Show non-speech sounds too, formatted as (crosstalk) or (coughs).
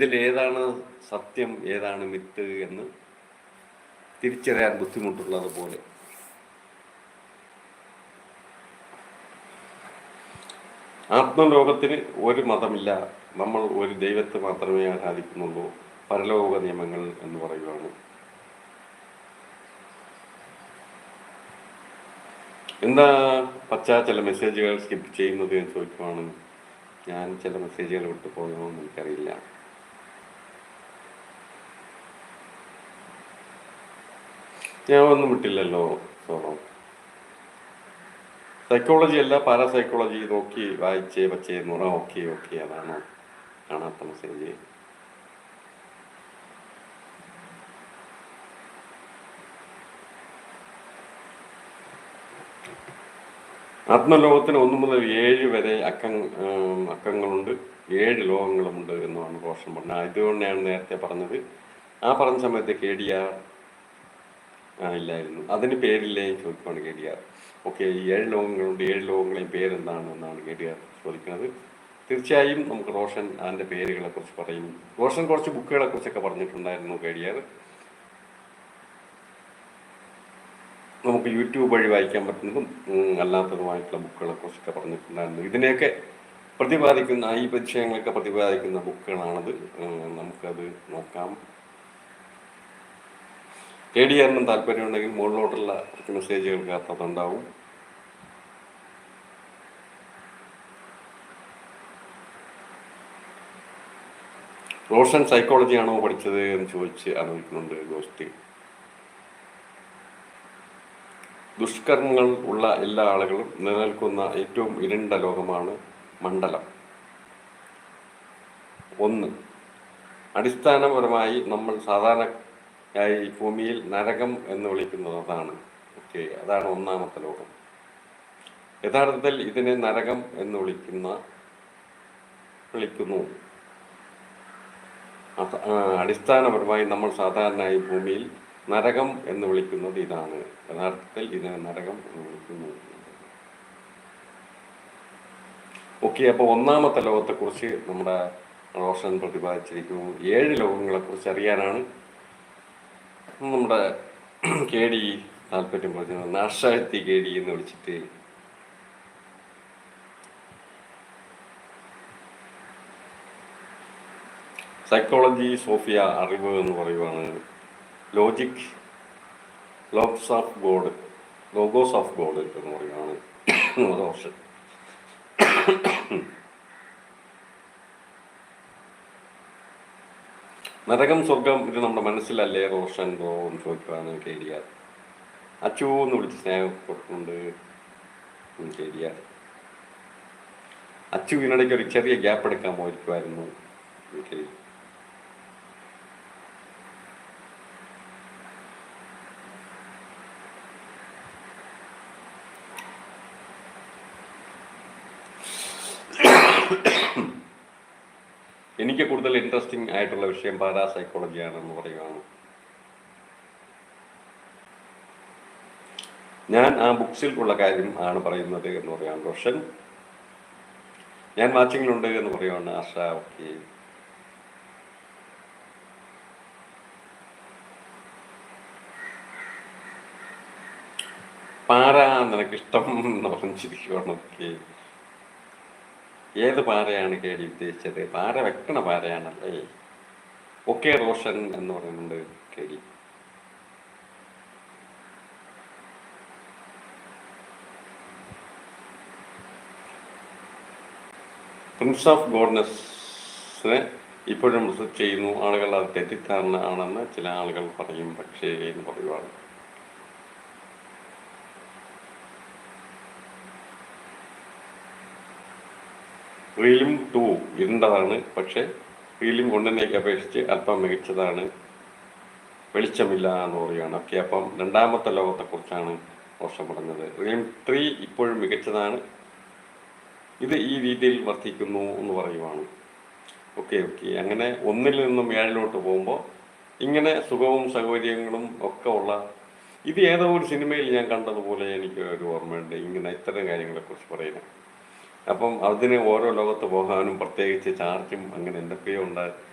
ഇതിൽ ഏതാണ് സത്യം ഏതാണ് മിത്ത് എന്ന് തിരിച്ചറിയാൻ ബുദ്ധിമുട്ടുള്ളത് പോലെ. ആത്മലോകത്തിന് ഒരു മതമില്ല. നമ്മൾ ഒരു ദൈവത്തെ മാത്രമേ ആരാധിക്കുന്നുള്ളൂ. പരലോക നിയമങ്ങൾ എന്ന് പറയുകയാണ് എന്താ പച്ച ചില മെസ്സേജുകൾ സ്കിപ്പ് ചെയ്യുന്നത് എന്ന് ചോദിക്കുവാണ്. ഞാൻ ചില മെസ്സേജുകൾ വിട്ടു പോകുന്നതെന്ന് എനിക്കറിയില്ല. ഞാൻ ഒന്നും വിട്ടില്ലല്ലോ സൈക്കോളജി അല്ല പാരാസൈക്കോളജി നോക്കി വായിച്ചേ പച്ചേ നുറ ഓക്കെ ഓക്കെ അതാണ് കാണാത്ത മെസ്സേജ് ആത്മലോകത്തിന് ഒന്ന് മുതൽ ഏഴ് വരെ അക്ക അക്കങ്ങളുണ്ട് ഏഴ് ലോകങ്ങളുമുണ്ട് എന്നാണ് റോഷൻ പറഞ്ഞത്. ഇതുകൊണ്ട് ഞാൻ നേരത്തെ പറഞ്ഞത്. ആ പറഞ്ഞ സമയത്ത് കെ ഡി ആർ ഇല്ലായിരുന്നു. അതിന് പേരില്ലേ? ചോദിക്കുവാണ് കെ ഡി ആർ. ഓക്കെ ഏഴ് ലോകങ്ങളുണ്ട്. ഏഴ് ലോകങ്ങളെയും പേരെന്താണ് എന്നാണ് കെ ഡി ആർ ചോദിക്കുന്നത്. തീർച്ചയായും നമുക്ക് റോഷൻ അതിന്റെ പേരുകളെ കുറിച്ച് പറയും. റോഷൻ കുറച്ച് ബുക്കുകളെ കുറിച്ചൊക്കെ പറഞ്ഞിട്ടുണ്ടായിരുന്നു കെ ഡി ആർ. നമുക്ക് യൂട്യൂബ് വഴി വായിക്കാൻ പറ്റുന്നതും അല്ലാത്തതുമായിട്ടുള്ള ബുക്കുകളെ കുറിച്ചൊക്കെ പറഞ്ഞിട്ടുണ്ടായിരുന്നു. ഇതിനെയൊക്കെ പ്രതിപാദിക്കുന്ന ഈ വിഷയങ്ങളൊക്കെ പ്രതിപാദിക്കുന്ന ബുക്കുകളാണത്. നമുക്കത് നോക്കാം. കെ ഡി ആറിനും താല്പര്യമുണ്ടെങ്കിൽ മുകളിലോട്ടുള്ള മെസ്സേജുകൾക്ക് അതുണ്ടാവും. റോഷൻ സൈക്കോളജി ആണോ പഠിച്ചത് എന്ന് ചോദിച്ച് അറിയിക്കുന്നുണ്ട് ഗോസ്തി ദുഷ്കർമ്മങ്ങൾ ഉള്ള എല്ലാ ആളുകളും നിലനിൽക്കുന്ന ഏറ്റവും ഇരണ്ട ലോകമാണ് മണ്ഡലം. ഒന്ന് അടിസ്ഥാനപരമായി നമ്മൾ സാധാരണയായി ഭൂമിയിൽ നരകം എന്ന് വിളിക്കുന്നത് അതാണ് ഓക്കെ അതാണ് ഒന്നാമത്തെ ലോകം. യഥാർത്ഥത്തിൽ ഇതിനെ നരകം എന്ന് വിളിക്കുന്ന വിളിക്കുന്നു. അടിസ്ഥാനപരമായി നമ്മൾ സാധാരണയായി ഭൂമിയിൽ നരകം എന്ന് വിളിക്കുന്നത് ഇതാണ്. യഥാർത്ഥത്തിൽ ഇതിനെ നരകം എന്ന് വിളിക്കുന്നു. ഓക്കെ അപ്പോൾ ഒന്നാമത്തെ ലോകത്തെക്കുറിച്ച് നമ്മുടെ റോഷൻ പ്രതിപാദിച്ചിരിക്കുന്നു. ഏഴ് ലോകങ്ങളെക്കുറിച്ച് അറിയാനാണ് നമ്മുടെ കെ ഡി താല്പര്യം പറഞ്ഞു നാഷായത്തി കെ ഡി എന്ന് വിളിച്ചിട്ട്. സൈക്കോളജി സോഫിയ അറിവ് എന്ന് പറയുവാണ്. Logic lobes of God logos of God എന്ന് പറയുവാണ്. (coughs) ഓപ്ഷൻ. നരകം സ്വർഗം ഇത് നമ്മുടെ മനസ്സിലല്ലേ? റോഷൻ റോ എന്ന് ചോദിക്കുവാണ് കേടിയാർ അച്ചു എന്ന് വിളിച്ച് സ്നേഹം കൊടുക്കുന്നുണ്ട് കേടിയാർ അച്ചു ഇതിനിടയ്ക്ക് ഒരു ചെറിയ ഗ്യാപ്പ് എടുക്കാൻ പോയിരിക്കുമായിരുന്നു എനിക്ക് എനിക്ക് കൂടുതൽ ഇൻട്രസ്റ്റിംഗ് ആയിട്ടുള്ള വിഷയം പാരാസൈക്കോളജി ആണെന്ന് പറയുകയാണ് ഞാൻ ആ ബുക്സിൽ ഉള്ള കാര്യം ആണ് പറയുന്നത് എന്ന് പറയുകയാണ് റോഷൻ ഞാൻ വാച്ചിങ്ങിലുണ്ട് എന്ന് പറയുകയാണ് ആശ ഓക്കെ പാര നിനക്ക് ഇഷ്ടം എന്ന് പറഞ്ഞിരിക്കുകയാണ് ഓക്കെ ഏത് പാറയാണ് കേടി ഉദ്ദേശിച്ചത്? പാറ വെക്കണ പാറയാണല്ലേ? ഒക്കെ റോഷൻ എന്ന് പറയുന്നുണ്ട് കേടി പ്രിൻസ് ഓഫ് ഗോഡ്നസിനെ ഇപ്പോഴും ചെയ്യുന്നു. ആളുകൾ അത് തെറ്റിദ്ധാരണ ആണെന്ന് ചില ആളുകൾ പറയും. പക്ഷേ എന്ന് പറയുവാണ്. റീലിം ടു ഇരുണ്ടതാണ് പക്ഷേ റീലിം ഒന്നിനേക്ക് അപേക്ഷിച്ച് അല്പം മികച്ചതാണ്. വെളിച്ചമില്ല എന്ന് പറയുകയാണ്. ഓക്കെ അപ്പം രണ്ടാമത്തെ ലോകത്തെക്കുറിച്ചാണ് മോശം പറഞ്ഞത്. റീലിം ത്രീ ഇപ്പോഴും മികച്ചതാണ്. ഇത് ഈ രീതിയിൽ വർദ്ധിക്കുന്നു എന്ന് പറയുവാണ്. Okay okay. അങ്ങനെ ഒന്നിൽ നിന്നും ഏഴിലോട്ട് പോകുമ്പോൾ ഇങ്ങനെ സുഖവും സൗകര്യങ്ങളും ഒക്കെ ഉള്ള ഇത് ഏതോ ഒരു സിനിമയിൽ ഞാൻ കണ്ടതുപോലെ എനിക്ക് ഒരു ഓർമ്മയുണ്ട്. ഇങ്ങനെ ഇത്തരം കാര്യങ്ങളെക്കുറിച്ച് പറയുന്നത്. അപ്പം അതിന് ഓരോ ലോകത്ത് പോകാനും പ്രത്യേകിച്ച് ചാർജും അങ്ങനെ എന്തൊക്കെയോ ഉണ്ട്.